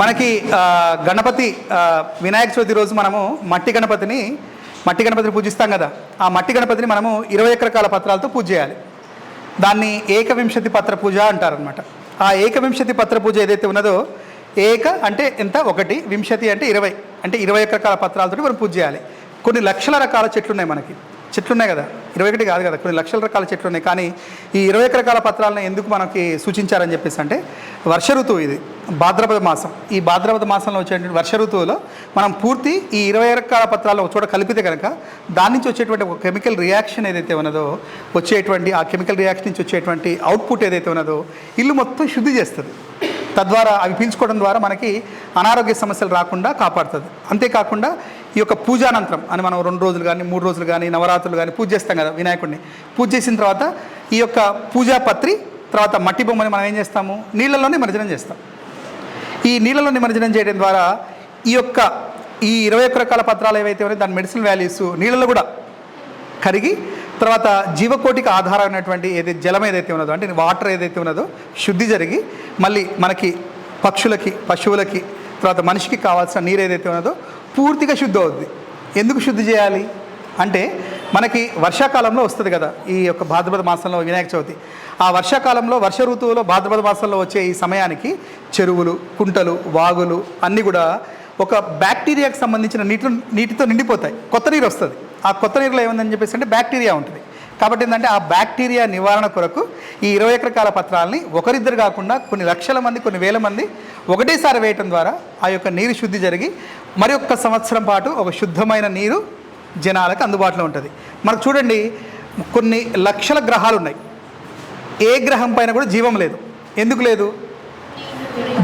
మనకి గణపతి వినాయక చవితి రోజు మనము మట్టి గణపతిని మట్టి గణపతిని పూజిస్తాం కదా. ఆ మట్టి గణపతిని మనము ఇరవై ఒక్క రకాల పత్రాలతో పూజ చేయాలి. దాన్ని ఏకవింశతి పత్ర పూజ అంటారనమాట ఆ ఏకవింశతి పత్ర పూజ ఏదైతే ఉన్నదో ఏక అంటే ఎంత? ఒకటి. వింశతి అంటే ఇరవై. అంటే ఇరవై ఒక్క రకాల పత్రాలతో మనం పూజ చేయాలి. కొన్ని లక్షల రకాల చెట్లు ఉన్నాయి మనకి. చెట్లు ఉన్నాయి కదా. ఇరవై ఒకటి కాదు కదా. కొన్ని లక్షల రకాల చెట్లు ఉన్నాయి కానీ ఈ ఇరవై రకాల పత్రాలను ఎందుకు మనకి సూచించారని చెప్పేసి అంటే వర్ష ఋతువు ఇది. భాద్రపద మాసం. ఈ భాద్రపద మాసంలో వచ్చేటువంటి వర్ష ఋతువులో మనం పూర్తి ఈ ఇరవై రకాల పత్రాలను ఒక చోట కలిపితే కనుక దాని నుంచి వచ్చేటువంటి ఒక కెమికల్ రియాక్షన్ ఏదైతే ఉన్నదో వచ్చేటువంటి ఆ కెమికల్ రియాక్షన్ నుంచి వచ్చేటువంటి అవుట్పుట్ ఏదైతే ఉన్నదో ఇల్లు మొత్తం శుద్ధి చేస్తుంది. తద్వారా అవి పీల్చుకోవడం ద్వారా మనకి అనారోగ్య సమస్యలు రాకుండా కాపాడుతుంది. అంతేకాకుండా ఈ యొక్క పూజానంతరం అని మనం రెండు రోజులు కానీ మూడు రోజులు కానీ నవరాత్రులు కానీ పూజ చేస్తాం కదా వినాయకుడిని. పూజ చేసిన తర్వాత ఈ యొక్క పూజా పత్రి తర్వాత మట్టి బొమ్మని మనం ఏం చేస్తాము? నీళ్ళలోనే మర్జనం చేస్తాం. ఈ నీళ్ళలో నిమజ్జనం చేయడం ద్వారా ఈ యొక్క ఈ ఇరవై ఒక్క రకాల పత్రాలు ఏవైతే ఉన్నాయో దాని మెడిసిన్ వాల్యూస్ నీళ్ళలో కూడా కరిగి తర్వాత జీవకోటికి ఆధారమైనటువంటి ఏది జలం ఏదైతే ఉన్నదో అంటే వాటర్ ఏదైతే ఉన్నదో శుద్ధి జరిగి మళ్ళీ మనకి పక్షులకి పశువులకి తర్వాత మనిషికి కావాల్సిన నీరు ఏదైతే ఉన్నదో పూర్తిగా శుద్ధి అవుద్ది. ఎందుకు శుద్ధి చేయాలి? అంటే మనకి వర్షాకాలంలో వస్తుంది కదా ఈ యొక్క భాద్రపద మాసంలో వినాయక చవితి. ఆ వర్షాకాలంలో వర్ష ఋతువులో భాద్రపద మాసంలో వచ్చే ఈ సమయానికి చెరువులు కుంటలు వాగులు అన్నీ కూడా ఒక బ్యాక్టీరియాకి సంబంధించిన నీటిలో నీటితో నిండిపోతాయి. కొత్త నీరు వస్తుంది. ఆ కొత్త నీరులో ఏముందని చెప్పేసి అంటే బ్యాక్టీరియా ఉంటుంది. కాబట్టి ఏంటంటే ఆ బ్యాక్టీరియా నివారణ కొరకు ఈ ఇరవై ఎకరకాల పత్రాలని ఒకరిద్దరు కాకుండా కొన్ని లక్షల మంది కొన్ని వేల మంది ఒకటేసారి వేయటం ద్వారా ఆ యొక్క నీరు శుద్ధి జరిగి మరి ఒక్క సంవత్సరం పాటు ఒక శుద్ధమైన నీరు జనాలకు అందుబాటులో ఉంటుంది. మనకు చూడండి కొన్ని లక్షల గ్రహాలు ఉన్నాయి. ఏ గ్రహం పైన కూడా జీవం లేదు. ఎందుకు లేదు?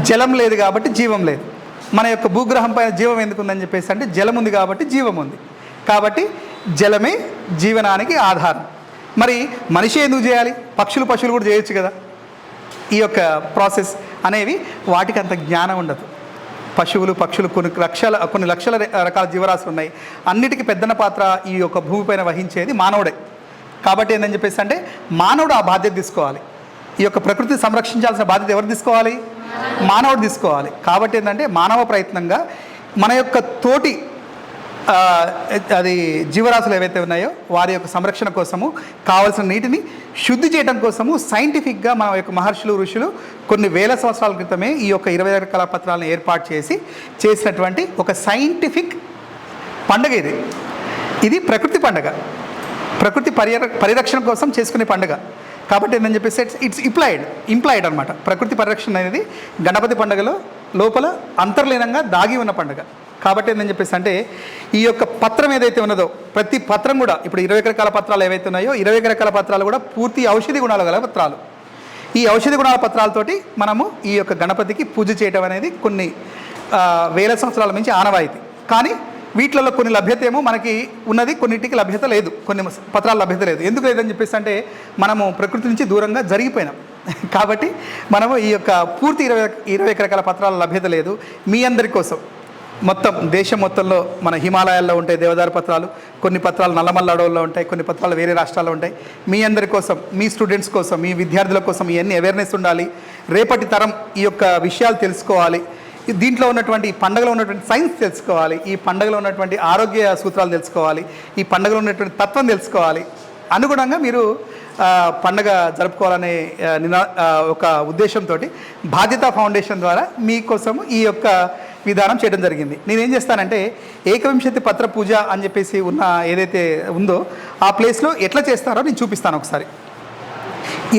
జలం లేదు కాబట్టి జీవం లేదు. మన యొక్క భూగ్రహం పైన జీవం ఎందుకు ఉందని చెప్పేసి అంటే జలం ఉంది కాబట్టి జీవం ఉంది. కాబట్టి జలమే జీవనానికి ఆధారం. మరి మనిషి ఎందుకు చేయాలి? పక్షులు పశువులు కూడా చేయొచ్చు కదా. ఈ యొక్క ప్రాసెస్ అనేవి వాటికి అంత జ్ఞానం ఉండదు. పశువులు పక్షులు కొన్ని లక్షల కొన్ని లక్షల రకాల జీవరాశులు ఉన్నాయి. అన్నిటికీ పెద్దన పాత్ర ఈ యొక్క భూమిపైన వహించేది మానవుడే. కాబట్టి ఏందని చెప్పేసి అంటే మానవుడు ఆ బాధ్యత తీసుకోవాలి. ఈ యొక్క ప్రకృతిని సంరక్షించాల్సిన బాధ్యత ఎవరు తీసుకోవాలి? మానవుడు తీసుకోవాలి. కాబట్టి ఏంటంటే మానవ ప్రయత్నంగా మన యొక్క తోటి అది జీవరాశులు ఏవైతే ఉన్నాయో వారి యొక్క సంరక్షణ కోసము కావలసిన నీటిని శుద్ధి చేయడం కోసము సైంటిఫిక్గా మన యొక్క మహర్షులు ఋషులు కొన్ని వేల సంవత్సరాల క్రితమే ఈ యొక్క ఇరవై రకాల పత్రాలను ఏర్పాటు చేసి చేసినటువంటి ఒక సైంటిఫిక్ పండుగ ఇది. ఇది ప్రకృతి పండగ. ప్రకృతి పరిర పరిరక్షణ కోసం చేసుకునే పండుగ. కాబట్టి నేను చెప్పేసి ఇట్స్ ఇట్స్ ఇంప్లాయిడ్ ఇంప్లాయిడ్ అనమాట ప్రకృతి పరిరక్షణ అనేది గణపతి పండుగలో లోపల అంతర్లీనంగా దాగి ఉన్న పండుగ. కాబట్టి ఏందని చెప్పేసి అంటే ఈ యొక్క పత్రం ఏదైతే ఉన్నదో ప్రతి పత్రం కూడా ఇప్పుడు ఇరవై రకాల పత్రాలు ఏవైతే ఉన్నాయో ఇరవై రకాల పత్రాలు కూడా పూర్తి ఔషధి గుణాలు గల పత్రాలు. ఈ ఔషధి గుణాల పత్రాలతోటి మనము ఈ యొక్క గణపతికి పూజ చేయడం అనేది కొన్ని వేల సంవత్సరాల నుంచి ఆనవాయితీ. కానీ వీటిలలో కొన్ని లభ్యత ఏమో మనకి ఉన్నది కొన్నిటికి లభ్యత లేదు. కొన్ని పత్రాల లభ్యత లేదు. ఎందుకు లేదని చెప్పేసి అంటే మనము ప్రకృతి నుంచి దూరంగా జరిగిపోయినాం. కాబట్టి మనము ఈ యొక్క పూర్తి ఇరవై ఇరవై రకాల పత్రాల లభ్యత లేదు మీ అందరి కోసం. మొత్తం దేశం మొత్తంలో మన హిమాలయాల్లో ఉంటాయి దేవదారు పత్రాలు కొన్ని పత్రాలు నల్లమల్ల అడవుల్లో ఉంటాయి కొన్ని పత్రాలు వేరే రాష్ట్రాల్లో ఉంటాయి. మీ అందరి కోసం మీ స్టూడెంట్స్ కోసం మీ విద్యార్థుల కోసం ఇవన్నీ అవేర్నెస్ ఉండాలి. రేపటి తరం ఈ యొక్క విషయాలు తెలుసుకోవాలి. దీంట్లో ఉన్నటువంటి పండగలో పండుగలో ఉన్నటువంటి సైన్స్ తెలుసుకోవాలి. ఈ పండుగలో ఉన్నటువంటి ఆరోగ్య సూత్రాలు తెలుసుకోవాలి. ఈ పండుగలో ఉన్నటువంటి తత్వం తెలుసుకోవాలి. అనుగుణంగా మీరు పండగ జరుపుకోవాలనే నినా ఒక ఉద్దేశంతో బాధ్యత ఫౌండేషన్ ద్వారా మీకోసం ఈ యొక్క విధానం చేయడం జరిగింది. నేనేం చేస్తానంటే ఏకవింశతి పత్ర పూజ అని చెప్పేసి ఉన్న ఏదైతే ఉందో ఆ ప్లేస్లో ఎట్లా చేస్తారో నేను చూపిస్తాను ఒకసారి.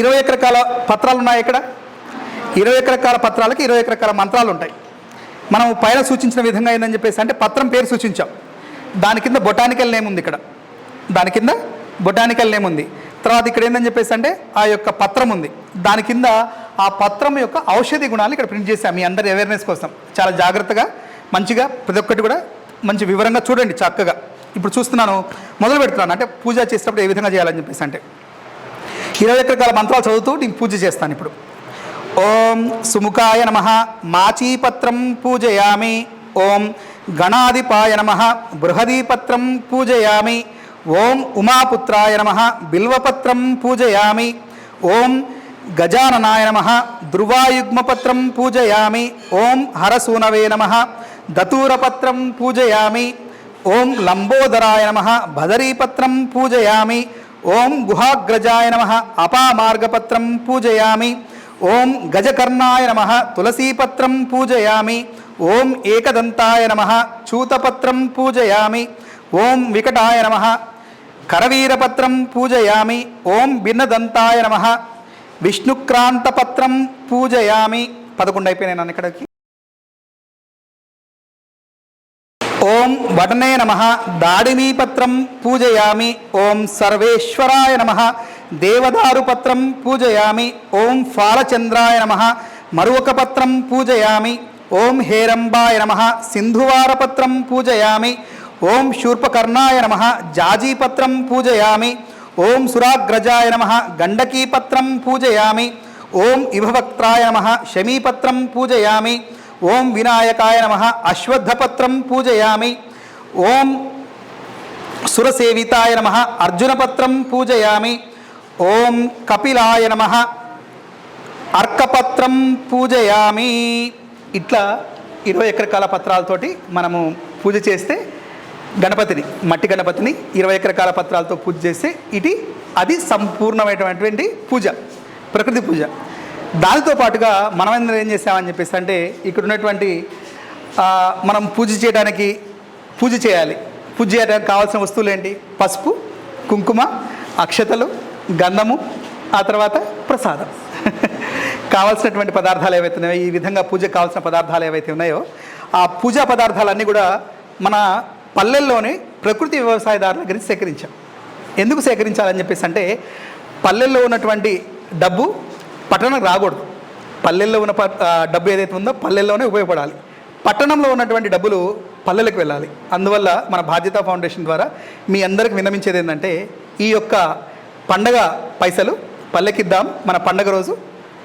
ఇరవై ఒక్క రకాల పత్రాలు ఉన్నాయి ఇక్కడ ఇరవై ఒక్క రకాల పత్రాలకి ఇరవై ఒక్క రకాల మంత్రాలు ఉంటాయి. మనం పైన సూచించిన విధంగా ఏందని చెప్పేసి అంటే పత్రం పేరు సూచించాం. దాని కింద బొటానికల్ నేమ్ ఉంది ఇక్కడ. దాని కింద బొటానికల్ నేమ్ ఉంది. తర్వాత ఇక్కడ ఏందని చెప్పేసి అంటే ఆ యొక్క పత్రం ఉంది. దాని కింద ఆ పత్రం యొక్క ఔషధి గుణాలు ఇక్కడ ప్రింట్ చేశాం మీ అందరి అవేర్నెస్ కోసం. చాలా జాగ్రత్తగా మంచిగా ప్రతి ఒక్కటి కూడా మంచి వివరంగా చూడండి చక్కగా. ఇప్పుడు చూస్తున్నాను మొదలు పెడుతున్నాను. అంటే పూజ చేసేటప్పుడు ఏ విధంగా చేయాలని చెప్పేసి అంటే ఇరవై ఒక్క రకాల మంత్రాలు చదువుతూ నేను పూజ చేస్తాను ఇప్పుడు. ఓం సుముఖాయ నమ మాచీపత్రం పూజయామి. ఓం గణాధిపాయ నమ బృహదీపత్రం పూజయామి. ఓం ఉమాపుత్రాయ నమ బిల్వపత్రం పూజయామి. ఓం గజాననాయ నమ. ధ్రువాయుగ్మపత్రం పూజయామి. ఓం హరసూనవే నమ. దతూరపత్రం పూజయామి. ఓం లంబోదరాయ నమ. భదరీపత్రం పూజయామి. ఓం గుహాగ్రజాయ నమ. అపామార్గపత్రం పూజయామి. ఓం గజకర్ణాయ నమ. తులసీపత్రం పూజయామి. ఓం ఏకదంతాయ నమ. చూతపత్రం పూజయామి. ఓం వికటాయ నమ. కరవీరపత్రం పూజయామి. ఓం భిన్నదంతాయ నమ. విష్ణుక్రాంతపత్రం పూజయామి. పదకొండు అయిపోయినాయి నన్ను ఇక్కడికి. ఓం వటనే నమ. దాడిమీపత్రం పూజయామి. ఓం సర్వేశ్వరాయ నమ. దేవదారుపత్రం పూజయామి. ఓం ఫాలచంద్రాయ నమ. మరువకపత్రం పూజయామి. ఓం హేరంబాయ నమ. సింధువారపత్రం పూజయామి. ఓం శూర్పకర్ణాయ నమ. జాజీపత్రం పూజయామి. ఓం సురాగ్రజాయ నమ గండకీపత్రం పూజయామి. ఓం ఇభవక్త్రాయ నమ శమీపత్రం పూజయామి. ఓం వినాయకాయ నమ అశ్వత్థపత్రం పూజయామి. ఓం సురసేవితాయ నమ అర్జునపత్రం పూజయామి. ఓం కపిలాయ నమ అర్కపత్రం పూజయామి. ఇట్లా ఇరవై ఎకరకాల పత్రాలతోటి మనము పూజ చేస్తే గణపతిని మట్టి గణపతిని ఇరవై ఎకరకాల పత్రాలతో పూజ చేస్తే ఇటు అది సంపూర్ణమైనటువంటి పూజ ప్రకృతి పూజ. దానితో పాటుగా మనం ఎందుకు ఏం చేసామని చెప్పేసి అంటే ఇక్కడ ఉన్నటువంటి మనం పూజ చేయడానికి పూజ చేయాలి. పూజ చేయడానికి కావాల్సిన వస్తువులు ఏంటి? పసుపు కుంకుమ అక్షతలు గంధము ఆ తర్వాత ప్రసాదం. కావాల్సినటువంటి పదార్థాలు ఏవైతే ఉన్నాయో ఈ విధంగా పూజకు కావాల్సిన పదార్థాలు ఏవైతే ఉన్నాయో ఆ పూజా పదార్థాలన్నీ కూడా మన పల్లెల్లోనే ప్రకృతి వ్యవసాయదారుల దగ్గర సేకరించాం. ఎందుకు సేకరించాలని చెప్పేసి అంటే పల్లెల్లో ఉన్నటువంటి డబ్బు పట్టణం రాకూడదు. పల్లెల్లో ఉన్న డబ్బు ఏదైతే ఉందో పల్లెల్లోనే ఉపయోగపడాలి. పట్టణంలో ఉన్నటువంటి డబ్బులు పల్లెలకు వెళ్ళాలి. అందువల్ల మన బాధ్యత ఫౌండేషన్ ద్వారా మీ అందరికి విన్నమించేది ఏంటంటే ఈ యొక్క పండగ పైసలు పల్లెకిద్దాం మన పండగ రోజు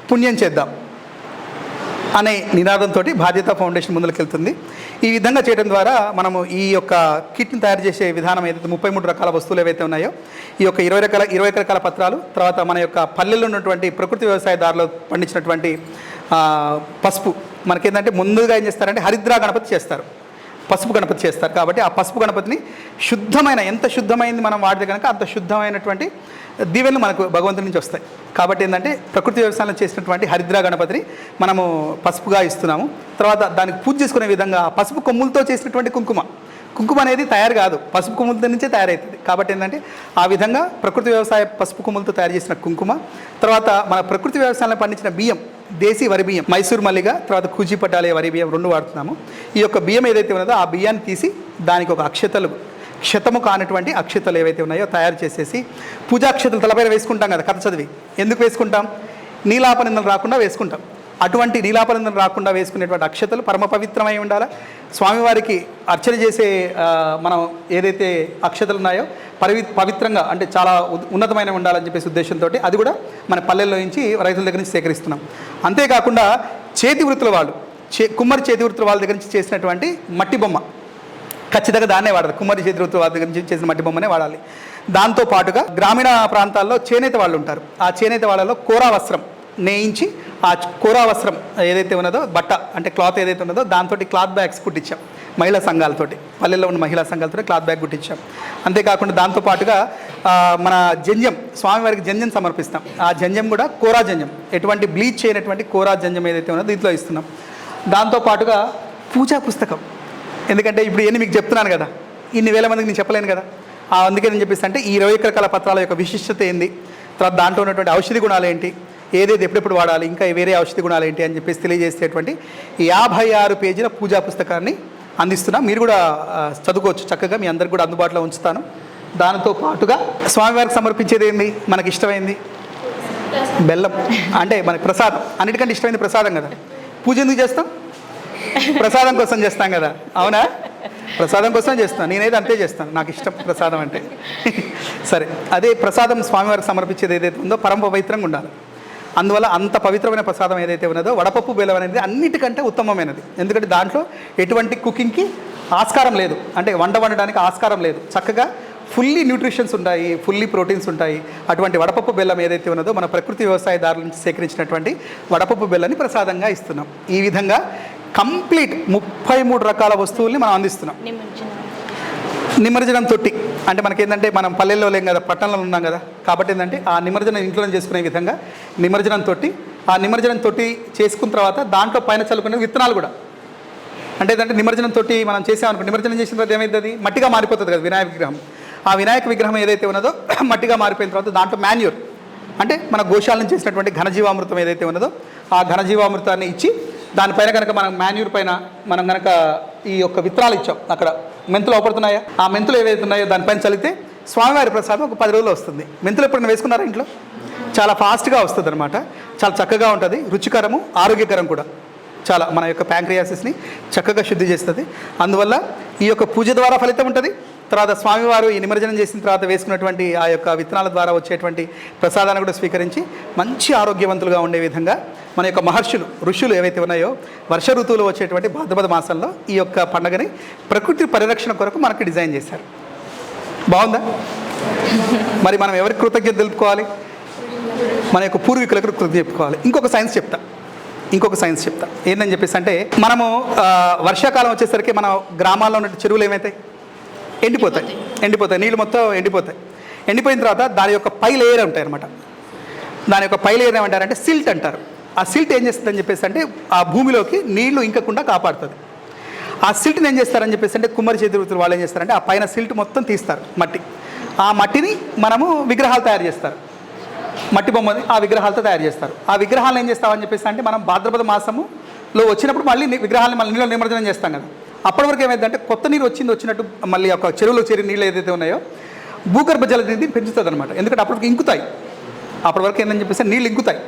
పుణ్యం చేద్దాం. అనే నినాదంతో బాధ్యత ఫౌండేషన్ ముందుకెళ్తుంది ఈ విధంగా చేయడం ద్వారా మనము ఈ యొక్క కిట్ని తయారు చేసే విధానం ఏదైతే ముప్పై మూడు రకాల వస్తువులు ఏవైతే ఉన్నాయో ఈ యొక్క ఇరవై రకాల ఇరవై రకాల పత్రాలు తర్వాత మన యొక్క పల్లెల్లో ఉన్నటువంటి ప్రకృతి వ్యవసాయదారులు పండించినటువంటి పసుపు మనకేంటంటే ముందుగా ఏం చేస్తారంటే హరిద్రా గణపతి చేస్తారు. పసుపు గణపతి చేస్తారు. కాబట్టి ఆ పసుపు గణపతిని శుద్ధమైన ఎంత శుద్ధమైంది మనం వాడితే కనుక అంత శుద్ధమైనటువంటి దీవెనలు మనకు భగవంతుడి నుంచి వస్తాయి. కాబట్టి ఏంటంటే ప్రకృతి వ్యవసాయంలో చేసినటువంటి హరిద్రా గణపతిని మనము పసుపుగా ఇస్తున్నాము. తర్వాత దానికి పూజ చేసుకునే విధంగా పసుపు కొమ్ములతో చేసినటువంటి కుంకుమ. కుంకుమ అనేది తయారు కాదు. పసుపు కొమ్ములతో నుంచే తయారవుతుంది. కాబట్టి ఏంటంటే ఆ విధంగా ప్రకృతి వ్యవసాయ పసుపు కొమ్ములతో తయారు చేసిన కుంకుమ. తర్వాత మన ప్రకృతి వ్యవసాయంలో పండించిన బియ్యం దేశీ వరి బియ్యం మైసూర్ మల్లిగా తర్వాత కూచిపట్టాలే వరి బియ్యం రెండు వాడుతున్నాము. ఈ యొక్క బియ్యం ఏదైతే ఉన్నదో ఆ బియ్యాన్ని తీసి దానికి ఒక అక్షతలు క్షతము కానటువంటి అక్షతలు ఏవైతే ఉన్నాయో తయారు చేసేసి పూజాక్షతలు తలపైన వేసుకుంటాం కదా కథ చదివి. ఎందుకు వేసుకుంటాం? నీలాపనిందలు రాకుండా వేసుకుంటాం. అటువంటి నీలాపనిందలు రాకుండా వేసుకునేటువంటి అక్షతలు పరమ పవిత్రమై ఉండాలా? స్వామివారికి అర్చన చేసే మనం ఏదైతే అక్షతలు ఉన్నాయో పవి పవిత్రంగా అంటే చాలా ఉన్నతమైన ఉండాలని చెప్పేసి ఉద్దేశంతో అది కూడా మన పల్లెల్లో నుంచి రైతుల దగ్గర నుంచి సేకరిస్తున్నాం. అంతేకాకుండా చేతి వృత్తుల వాళ్ళు చే కుమ్మరి చేతి వృత్తుల వాళ్ళ దగ్గర నుంచి చేసినటువంటి మట్టి బొమ్మ. ఖచ్చితంగా దాన్నే వాడాలి కుమ్మరి చేతి వృత్తుల దగ్గర నుంచి చేసిన మట్టి బొమ్మనే వాడాలి. దాంతో పాటుగా గ్రామీణ ప్రాంతాల్లో చేనేత వాళ్ళు ఉంటారు. ఆ చేనేత వాళ్ళలో కోరా వస్త్రం నేయించి ఆ కోరా వస్త్రం ఏదైతే ఉన్నదో బట్ట అంటే క్లాత్ ఏదైతే ఉన్నదో దాంతో క్లాత్ బ్యాగ్స్ కుట్టించాం. మహిళా సంఘాలతోటి. పల్లెల్లో ఉన్న మహిళా సంఘాలతో క్లాత్ బ్యాగ్ కుట్టించాం. అంతేకాకుండా దాంతో పాటుగా మన జంజం స్వామివారికి జంజం సమర్పిస్తాం. ఆ జంజం కూడా కోరా జంజం. ఎటువంటి బ్లీచ్ చేయనటువంటి కోరా జంజం ఏదైతే ఉన్నదో దీంట్లో ఇస్తున్నాం. దాంతోపాటుగా పూజా పుస్తకం. ఎందుకంటే ఇప్పుడు ఇవన్నీ మీకు చెప్తున్నాను కదా. ఇన్ని వేల మందికి నేను చెప్పలేను కదా. ఆ అందుకే నేను చెప్పేసి అంటే ఈ ఇరవై రకాల పత్రాల యొక్క విశిష్టత ఏంది? తర్వాత దాంట్లో ఉన్నటువంటి ఔషధి గుణాలు ఏంటి? ఏదైతే ఎప్పుడెప్పుడు వాడాలి? ఇంకా వేరే ఔషధి గుణాలు ఏంటి? అని చెప్పేసి తెలియజేసేటువంటి యాభై ఆరు పేజీల పూజా పుస్తకాన్ని అందిస్తున్నా. మీరు కూడా చదువుకోవచ్చు చక్కగా. మీ అందరికి కూడా అందుబాటులో ఉంచుతాను. దానితో పాటుగా స్వామివారికి సమర్పించేది ఏంది? మనకి ఇష్టమైంది? బెల్లం. అంటే మనకి ప్రసాదం. అన్నిటికంటే ఇష్టమైంది ప్రసాదం కదా. పూజ ఎందుకు చేస్తాం? ప్రసాదం కోసం చేస్తాం కదా. అవునా? ప్రసాదం కోసం చేస్తాను నేనైతే అంతే చేస్తాను నాకు ఇష్టం ప్రసాదం అంటే. సరే. అదే ప్రసాదం స్వామివారికి సమర్పించేది ఏదైతే ఉందో పరమ పవిత్రంగా ఉండాలి. అందువల్ల అంత పవిత్రమైన ప్రసాదం ఏదైతే ఉన్నదో వడపప్పు బెల్లం అనేది అన్నిటికంటే ఉత్తమమైనది. ఎందుకంటే దాంట్లో ఎటువంటి కుకింగ్కి ఆస్కారం లేదు. అంటే వంట వండడానికి ఆస్కారం లేదు. చక్కగా ఫుల్లీ న్యూట్రిషన్స్ ఉంటాయి ఫుల్లీ ప్రోటీన్స్ ఉంటాయి. అటువంటి వడపప్పు బెల్లం ఏదైతే ఉన్నదో మన ప్రకృతి వ్యవసాయదారుల నుంచి సేకరించినటువంటి వడపప్పు బెల్లాన్ని ప్రసాదంగా ఇస్తున్నాం. ఈ విధంగా కంప్లీట్ ముప్పై మూడు రకాల వస్తువుల్ని మనం అందిస్తున్నాం. నిమజ్జనం. తొట్టి. అంటే మనకేంటంటే మనం పల్లెల్లో లేం కదా పట్టణంలో ఉన్నాం కదా కాబట్టి ఏంటంటే ఆ నిమజ్జనం ఇంట్లో చేసుకునే విధంగా నిమజ్జనం తొట్టి. ఆ నిమజ్జనం తొట్టి చేసుకున్న తర్వాత దాంట్లో పైన చల్లుకునే విత్తనాలు కూడా. అంటే ఏంటంటే నిమజ్జనం తోటి మనం చేసామనుకో నిమజ్జనం చేసిన తర్వాత ఏమవుతుంది మట్టిగా మారిపోతుంది కదా వినాయక విగ్రహం. ఆ వినాయక విగ్రహం ఏదైతే ఉన్నదో మట్టిగా మారిపోయిన తర్వాత దాంట్లో మాన్యూర్. అంటే మన గోశాల నుంచి చేసినటువంటి ఘనజీవామృతం ఏదైతే ఉన్నదో ఆ ఘనజీవామృతాన్ని ఇచ్చి దానిపైన కనుక మనం మాన్యూర్ పైన మనం కనుక ఈ యొక్క విత్తనాలు ఇచ్చాం అక్కడ మెంతులు అవపడుతున్నాయా? ఆ మెంతులు ఏవైతే ఉన్నాయో దానిపైన చల్లితే స్వామివారి ప్రసాదం ఒక పది రోజులు వస్తుంది. మెంతులు ఎప్పుడైనా వేసుకున్నారా ఇంట్లో? చాలా ఫాస్ట్గా వస్తుంది అనమాట చాలా చక్కగా ఉంటుంది రుచికరము ఆరోగ్యకరం కూడా. చాలా మన యొక్క ప్యాంక్రియాసిస్ని చక్కగా శుద్ధి చేస్తుంది. అందువల్ల ఈ యొక్క పూజ ద్వారా ఫలితం ఉంటుంది. తర్వాత స్వామివారు ఈ నిమజ్జనం చేసిన తర్వాత వేసుకున్నటువంటి ఆ యొక్క విత్తనాల ద్వారా వచ్చేటువంటి ప్రసాదాన్ని కూడా స్వీకరించి మంచి ఆరోగ్యవంతులుగా ఉండే విధంగా మన యొక్క మహర్షులు ఋషులు ఏవైతే ఉన్నాయో వర్ష ఋతువులో వచ్చేటువంటి భాద్రపద మాసంలో ఈ యొక్క పండుగని ప్రకృతి పరిరక్షణ కొరకు మనకు డిజైన్ చేశారు. బాగుందా? మరి మనం ఎవరికి కృతజ్ఞత తెలుపుకోవాలి? మన యొక్క పూర్వీకులకు కృతజ్ఞత చెప్పుకోవాలి. ఇంకొక సైన్స్ చెప్తా. ఇంకొక సైన్స్ చెప్తా. ఏంటని చెప్పేసి అంటే మనము వర్షాకాలం వచ్చేసరికి మన గ్రామాల్లో ఉన్న చెరువులు ఏమవుతాయి ఎండిపోతాయి. ఎండిపోతాయి. నీళ్ళు మొత్తం ఎండిపోతాయి. ఎండిపోయిన తర్వాత దాని యొక్క పై లేయర్ ఉంటాయి అనమాట దాని యొక్క పై లేయర్ ఏమంటారంటే సిల్ట్ అంటారు. ఆ సిల్ట్ ఏం చేస్తుందని చెప్పేసి అంటే ఆ భూమిలోకి నీళ్ళు ఇంకకుండా కాపాడుతుంది. ఆ సిల్ట్ని ఏం చేస్తారని చెప్పేసి అంటే కుమ్మరి చేతి వృత్తులు వాళ్ళు ఏం చేస్తారంటే ఆ పైన సిల్ట్ మొత్తం తీస్తారు మట్టి. ఆ మట్టిని మనము విగ్రహాలు తయారు చేస్తారు. మట్టి బొమ్మని ఆ విగ్రహాలతో తయారు చేస్తారు. ఆ విగ్రహాలను ఏం చేస్తామని చెప్పేసి అంటే మనం భాద్రపద మాసములో వచ్చినప్పుడు మళ్ళీ విగ్రహాలను మళ్ళీ నీళ్ళు నిమజ్జనం చేస్తాం కదా. అప్పటి వరకు ఏమైందంటే కొత్త నీరు వచ్చింది వచ్చినట్టు మళ్ళీ ఒక చెరువులో చేరి నీళ్ళు ఏదైతే ఉన్నాయో భూగర్భ జల నిధిని పెంచుతుంది అనమాట ఎందుకంటే అప్పటికి ఇంకుతాయి. అప్పటి వరకు ఏందని చెప్పేసి నీళ్ళు ఇంకుతాయి.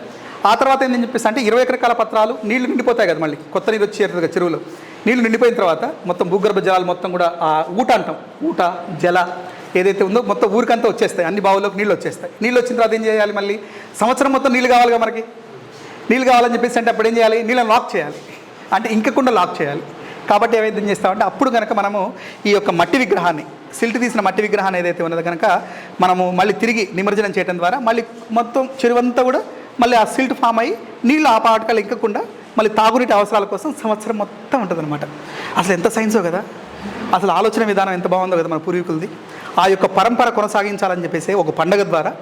ఆ తర్వాత ఏంటని చెప్పేసి అంటే ఇరవై ఎకరకాల పత్రాలు నీళ్ళు నిండిపోతాయి కదా మళ్ళీ. కొత్త నీరు వచ్చి కదా చెరువులో. నీళ్ళు నిండిపోయిన తర్వాత మొత్తం భూగర్భ జలాలు మొత్తం కూడా ఆ ఊట అంటాం. ఊట జల ఏదైతే ఉందో మొత్తం ఊరికంతా వచ్చేస్తాయి. అన్ని బావుల్లోకి నీళ్ళు వచ్చేస్తాయి. నీళ్ళు వచ్చిన తర్వాత ఏం చేయాలి మళ్ళీ? సంవత్సరం మొత్తం నీళ్ళు కావాలిగా మనకి? నీళ్ళు కావాలని చెప్పేసి అంటే అప్పుడు ఏం చేయాలి? నీళ్ళని లాక్ చేయాలి. అంటే ఇంకకుండా లాక్ చేయాలి. కాబట్టి ఏమైతే ఏం చేస్తామంటే అప్పుడు కనుక మనము ఈ యొక్క మట్టి విగ్రహాన్ని సిల్ట్ తీసిన మట్టి విగ్రహాన్ని ఏదైతే ఉన్నదో కనుక మనము మళ్ళీ తిరిగి నిమజ్జనం చేయడం ద్వారా మళ్ళీ మొత్తం చెరువంతా కూడా మళ్ళీ ఆ సిల్ట్ ఫామ్ అయ్యి నీళ్ళు ఆ పాటకాలు ఇంకకుండా మళ్ళీ తాగునీటి అవసరాల కోసం సంవత్సరం మొత్తం ఉంటుందన్నమాట. అసలు ఎంత సైన్సో కదా? అసలు ఆలోచన విధానం ఎంత బాగుందో కదా మన పూర్వీకులది. ఆ యొక్క పరంపర కొనసాగించాలని చెప్పేసి ఒక పండగ ద్వారా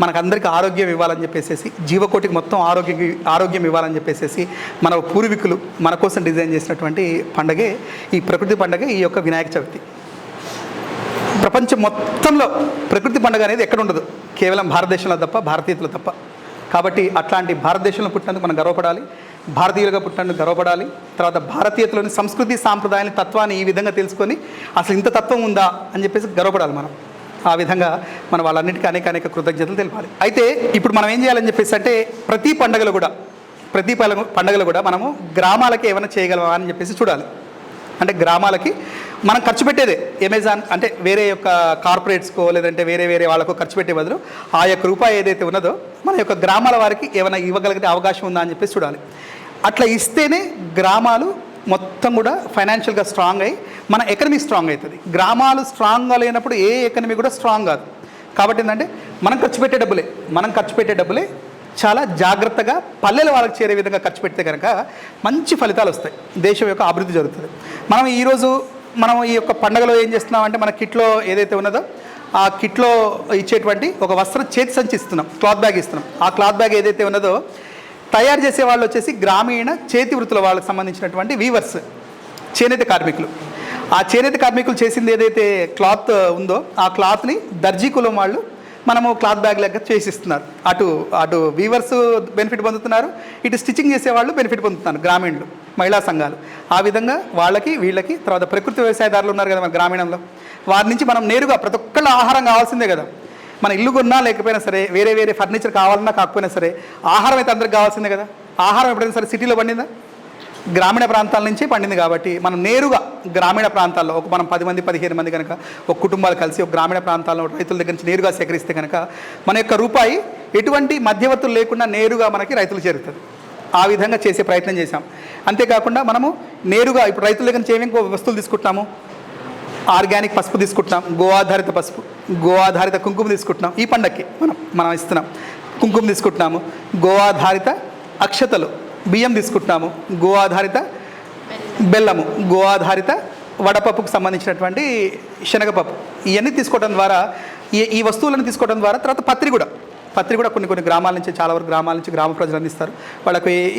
మనకందరికీ ఆరోగ్యం ఇవ్వాలని చెప్పేసి జీవకోటికి మొత్తం ఆరోగ్యం ఆరోగ్యం ఇవ్వాలని చెప్పేసి మన పూర్వీకులు మన కోసం డిజైన్ చేసినటువంటి పండగే ఈ ప్రకృతి పండగే ఈ యొక్క వినాయక చవితి. ప్రపంచం మొత్తంలో ప్రకృతి పండుగ అనేది ఎక్కడ ఉండదు. కేవలం భారతదేశంలో తప్ప భారతీయులు తప్ప. కాబట్టి అట్లాంటి భారతదేశంలో పుట్టినందుకు మనం గర్వపడాలి భారతీయులుగా పుట్టినందుకు గర్వపడాలి తర్వాత భారతీయతలోని సంస్కృతి సాంప్రదాయాన్ని తత్వాన్ని ఈ విధంగా తెలుసుకొని అసలు ఇంత తత్వం ఉందా అని చెప్పేసి గర్వపడాలి మనం. ఆ విధంగా మనం వాళ్ళన్నిటికీ అనేక అనేక కృతజ్ఞతలు తెలపాలి. అయితే ఇప్పుడు మనం ఏం చేయాలని చెప్పేసి అంటే ప్రతి పండుగలు కూడా ప్రతి పండుగ పండుగలు కూడా మనము గ్రామాలకి ఏమైనా చేయగలమా అని చెప్పేసి చూడాలి. అంటే గ్రామాలకి మనం ఖర్చు పెట్టేదే. అమెజాన్ అంటే వేరే యొక్క కార్పొరేట్స్కో లేదంటే వేరే వేరే వాళ్ళకో ఖర్చు పెట్టే బదులు ఆ యొక్క రూపాయి ఏదైతే ఉన్నదో మన యొక్క గ్రామాల వారికి ఏమైనా ఇవ్వగలిగితే అవకాశం ఉందా అని చెప్పేసి చూడాలి. అట్లా ఇస్తేనే గ్రామాలు మొత్తం కూడా ఫైనాన్షియల్గా స్ట్రాంగ్ అయ్యి మన ఎకనమీ స్ట్రాంగ్ అవుతుంది. గ్రామాలు స్ట్రాంగ్గా లేనప్పుడు ఏ ఎకనమీ కూడా స్ట్రాంగ్ కాదు. కాబట్టి ఏంటంటే మనం ఖర్చు పెట్టే డబ్బులే. మనం ఖర్చు పెట్టే డబ్బులే. చాలా జాగ్రత్తగా పల్లెల వాళ్ళకి చేరే విధంగా ఖర్చు పెడితే కనుక మంచి ఫలితాలు వస్తాయి. దేశం యొక్క అభివృద్ధి జరుగుతుంది. మనం ఈరోజు మనం ఈ యొక్క పండగలో ఏం చేస్తున్నాం అంటే మన కిట్లో ఏదైతే ఉన్నదో ఆ కిట్లో ఇచ్చేటువంటి ఒక వస్త్రం చేతి సంచి ఇస్తున్నాం. క్లాత్ బ్యాగ్ ఇస్తున్నాం. ఆ క్లాత్ బ్యాగ్ ఏదైతే ఉన్నదో తయారు చేసే వాళ్ళు వచ్చేసి గ్రామీణ చేతి వృత్తుల వాళ్ళకి సంబంధించినటువంటి వీవర్స్ చేనేత కార్మికులు. ఆ చేనేత కార్మికులు చేసింది ఏదైతే క్లాత్ ఉందో ఆ క్లాత్ని దర్జీ కులం వాళ్ళు మనము క్లాత్ బ్యాగ్ లెక్క చేసిస్తున్నారు. అటు అటు వీవర్స్ బెనిఫిట్ పొందుతున్నారు ఇటు స్టిచ్చింగ్ చేసేవాళ్ళు బెనిఫిట్ పొందుతున్నారు గ్రామీణులు మహిళా సంఘాలు. ఆ విధంగా వాళ్ళకి వీళ్ళకి తర్వాత ప్రకృతి వ్యవసాయదారులు ఉన్నారు కదా మన గ్రామీణంలో. వారి నుంచి మనం నేరుగా ప్రతి ఒక్కళ్ళ ఆహారం కావాల్సిందే కదా. మన ఇల్లు కొన్నా లేకపోయినా సరే వేరే వేరే ఫర్నిచర్ కావాలన్నా కాకపోయినా సరే ఆహారం అయితే అందరికి కావాల్సిందే కదా. ఆహారం ఎప్పుడైనా సరే సిటీలో పండిందా? గ్రామీణ ప్రాంతాల నుంచి పండింది కాబట్టి మనం నేరుగా గ్రామీణ ప్రాంతాల్లో ఒక మనం పది మంది పదిహేను మంది కనుక ఒక కుటుంబాలు కలిసి ఒక గ్రామీణ ప్రాంతాల్లో రైతుల దగ్గర నుంచి నేరుగా సేకరిస్తే కనుక మన యొక్క రూపాయి ఎటువంటి మధ్యవర్తులు లేకుండా నేరుగా మనకి రైతులు చేరుతుంది ఆ విధంగా చేసే ప్రయత్నం చేశాం. అంతేకాకుండా మనము నేరుగా ఇప్పుడు రైతుల దగ్గర నుంచి ఏమేమి వస్తువులు తీసుకుంటాము ఆర్గానిక్ పసుపు తీసుకుంటున్నాం గో ఆధారిత పసుపు గో ఆధారిత కుంకుమ తీసుకుంటున్నాం. ఈ పండక్కి మనం మనం ఇస్తున్నాం. కుంకుమ తీసుకుంటున్నాము గో ఆధారిత అక్షతలు బియ్యం తీసుకుంటున్నాము. గో ఆధారిత బెల్లము గో ఆధారిత వడపప్పుకు సంబంధించినటువంటి శనగపప్పు. ఇవన్నీ తీసుకోవడం ద్వారా ఈ ఈ వస్తువులను తీసుకోవడం ద్వారా తర్వాత పత్రి కూడా. పత్రి కూడా కొన్ని కొన్ని గ్రామాల నుంచి చాలా వరకు గ్రామాల నుంచి గ్రామ ప్రజలు అందిస్తారు.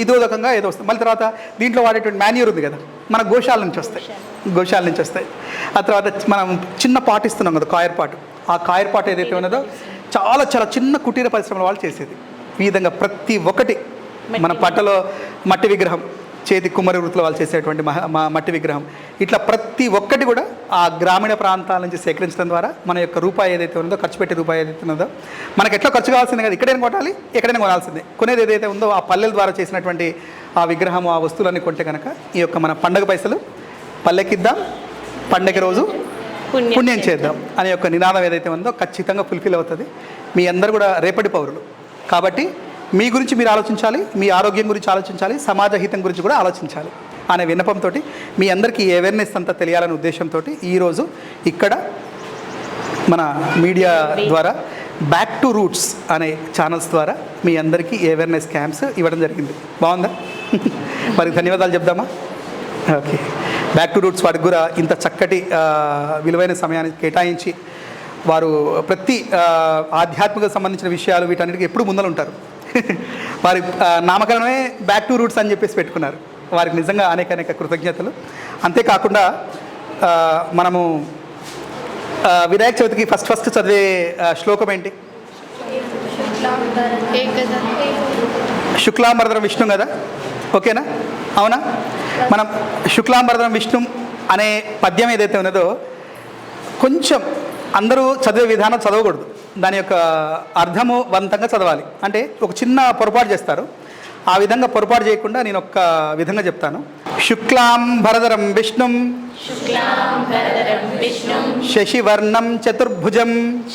ఇదో రకంగా ఏదో వస్తుంది. మళ్ళీ తర్వాత దీంట్లో వాడేటువంటి మాన్యూర్ ఉంది కదా మన గోశాల నుంచి వస్తాయి. గోశాల నుంచి వస్తాయి. ఆ తర్వాత మనం చిన్న పాటు ఇస్తున్నాం కదా కాయర్ పాటు. ఆ కాయర్ పాటు ఏదైతే ఉన్నదో చాలా చాలా చిన్న కుటీర పరిశ్రమల వాళ్ళు చేసేది. ఈ విధంగా ప్రతి ఒక్కటి మన పట్టలో మట్టి విగ్రహం చేతి కుమ్మరి వృత్తుల వాళ్ళు చేసేటువంటి మట్టి విగ్రహం. ఇట్లా ప్రతి ఒక్కటి కూడా ఆ గ్రామీణ ప్రాంతాల నుంచి సేకరించడం ద్వారా మన యొక్క రూపాయి ఏదైతే ఉందో ఖర్చు పెట్టే రూపాయి ఏదైతే ఉన్నదో మనకి ఎట్లా ఖర్చు కావాల్సిందే కదా ఇక్కడైనా కొనాలి ఎక్కడైనా కొనాల్సిందే. కొనేది ఏదైతే ఉందో ఆ పల్లెల ద్వారా చేసినటువంటి ఆ విగ్రహం ఆ వస్తువులన్నీ కొంటే కనుక ఈ యొక్క మన పండగ పైసలు పల్లెకిద్దాం పండగ రోజు పుణ్యం చేద్దాం. అనే యొక్క నినాదం ఏదైతే ఉందో ఖచ్చితంగా ఫుల్ఫిల్ అవుతుంది. మీ అందరూ కూడా రేపటి పౌరులు. కాబట్టి మీ గురించి మీరు ఆలోచించాలి మీ ఆరోగ్యం గురించి ఆలోచించాలి సమాజ హితం గురించి కూడా ఆలోచించాలి అనే విన్నపంతో మీ అందరికీ అవేర్నెస్ అంతా తెలియాలనే ఉద్దేశంతో ఈరోజు ఇక్కడ మన మీడియా ద్వారా బ్యాక్ టు రూట్స్ అనే ఛానల్స్ ద్వారా మీ అందరికీ అవేర్నెస్ క్యాంప్స్ ఇవ్వడం జరిగింది. బాగుందా? మరి ధన్యవాదాలు చెప్దామా? ఓకే. బ్యాక్ టు రూట్స్ వారికి కూడా ఇంత చక్కటి విలువైన సమయాన్ని కేటాయించి వారు ప్రతి ఆధ్యాత్మిక సంబంధించిన విషయాలు వీటన్నిటికీ ఎప్పుడు ముందర ఉంటారు వారి నామకరణమే బ్యాక్ టు రూట్స్ అని చెప్పేసి పెట్టుకున్నారు. వారికి నిజంగా అనేక అనేక కృతజ్ఞతలు. అంతేకాకుండా మనము వినాయక చవితికి ఫస్ట్ ఫస్ట్ చదివే శ్లోకం ఏంటి? శుక్లాంబరధరం విష్ణు కదా? ఓకేనా? అవునా? మనం శుక్లాంబరధరం విష్ణు అనే పద్యం ఏదైతే ఉన్నదో కొంచెం అందరూ చదివే విధానం చదవకూడదు. దాని యొక్క అర్థము వంతంగా చదవాలి. అంటే ఒక చిన్న పొరపాటు చేస్తారు. ఆ విధంగా పొరపాటు చేయకుండా నేను ఒక్క విధంగా చెప్తాను. విష్ణుం శుక్లాంబరధరం విష్ణుం శశివర్ణం చతుర్భుజం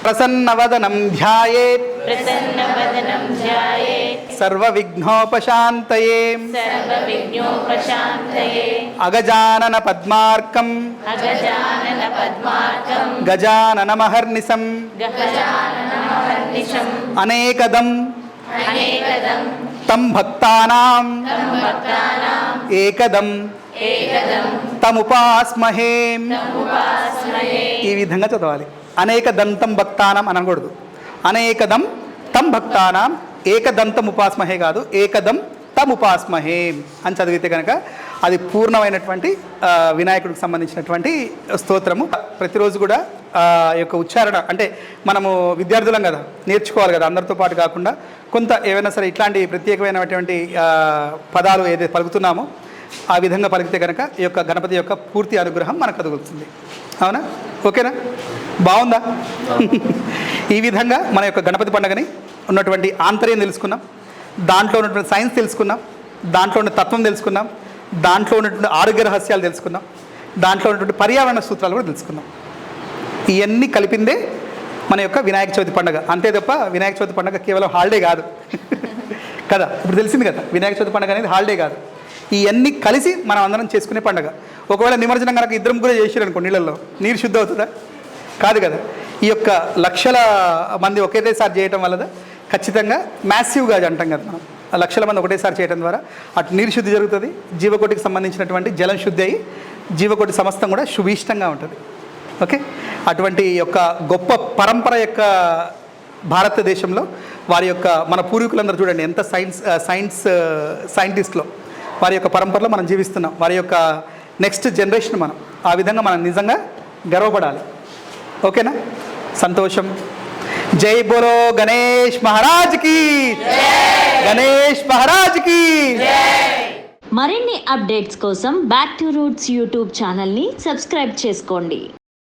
శశివర్ణం చతుర్భుజం ప్రసన్నవదనం ధ్యాయేత్ ప్రసన్నవదనం ధ్యాయే సర్వవిఘ్నోపశాంతయే సర్వవిఘ్నోపశాంతయే అగజానన పద్మార్కం అగజానన పద్మార్కం గజాననమహర్నిశం గజాననమహర్నిశం అనేకదం అనేకదం తం భక్తానాం తం భక్తానాం ఏకదం ఏకదం తముపాస్మహే ఉపాస్మయే ఈ విధంగా చదవాలి అనేక దంతం భక్తానం అనకూడదు. అనేకదం తం భక్తానాం ఏకదంతం ఉపాస్మహే కాదు ఏకదం తం ఉపాస్మహే అని చదివితే కనుక అది పూర్ణమైనటువంటి వినాయకుడికి సంబంధించినటువంటి స్తోత్రము. ప్రతిరోజు కూడా యొక్క ఉచ్చారణ అంటే మనము విద్యార్థులం కదా నేర్చుకోవాలి కదా అందరితో పాటు కాకుండా కొంత ఏవైనా సరే ఇట్లాంటి ప్రత్యేకమైనటువంటి పదాలు ఏదైతే పలుకుతున్నామో ఆ విధంగా పలికితే కనుక ఈ యొక్క గణపతి యొక్క పూర్తి అనుగ్రహం మనకు కదుగుతుంది అవునా? ఓకేనా? బాగుందా? ఈ విధంగా మన యొక్క గణపతి పండుగని ఉన్నటువంటి ఆంతర్యం తెలుసుకున్నాం. దాంట్లో ఉన్నటువంటి సైన్స్ తెలుసుకున్నాం. దాంట్లో ఉన్న తత్వం తెలుసుకున్నాం. దాంట్లో ఉన్నటువంటి ఆరోగ్య రహస్యాలు తెలుసుకున్నాం. దాంట్లో ఉన్నటువంటి పర్యావరణ సూత్రాలు కూడా తెలుసుకున్నాం. ఇవన్నీ కలిపిందే మన యొక్క వినాయక చవితి పండుగ. అంతే తప్ప వినాయక చవితి పండుగ కేవలం హాలిడే కాదు. కదా ఇప్పుడు తెలిసింది కదా వినాయక చవితి పండుగ అనేది హాలిడే కాదు. ఇవన్నీ కలిసి మనం అందరం చేసుకునే పండుగ. ఒకవేళ నిమజ్జనం కనుక ఇద్దరం కూడా చేసారు అనుకో నీళ్ళల్లో నీరు శుద్ధి అవుతుందా? కాదు కదా. ఈ యొక్క లక్షల మంది ఒకేసారి చేయటం వల్ల ఖచ్చితంగా మ్యాసివ్గా అంటాం కదా మనం. ఆ లక్షల మంది ఒకటేసారి చేయడం ద్వారా అటు నీరు శుద్ధి జరుగుతుంది జీవకోటికి సంబంధించినటువంటి జలం శుద్ధి అయ్యి జీవకోటి సమస్తం కూడా శుభీష్టంగా ఉంటుంది. ఓకే? అటువంటి యొక్క గొప్ప పరంపర యొక్క భారతదేశంలో వారి యొక్క మన పూర్వీకులందరూ చూడండి ఎంత సైన్స్ సైన్స్ సైంటిస్ట్లో వారి యొక్క పరంపరలో మనం జీవిస్తున్నాం. వారి యొక్క నెక్స్ట్ జనరేషన్ మనం ఆ విధంగా మనం నిజంగా గర్వపడాలి. ఓకేనా? సంతోషం. జై బోలో గణేష్ మహారాజ్కి. గణేష్ మహారాజ్కి. మరిన్ని అప్డేట్స్ కోసం బ్యాక్ టు రూట్స్ యూట్యూబ్ ఛానల్ని సబ్స్క్రైబ్ చేసుకోండి.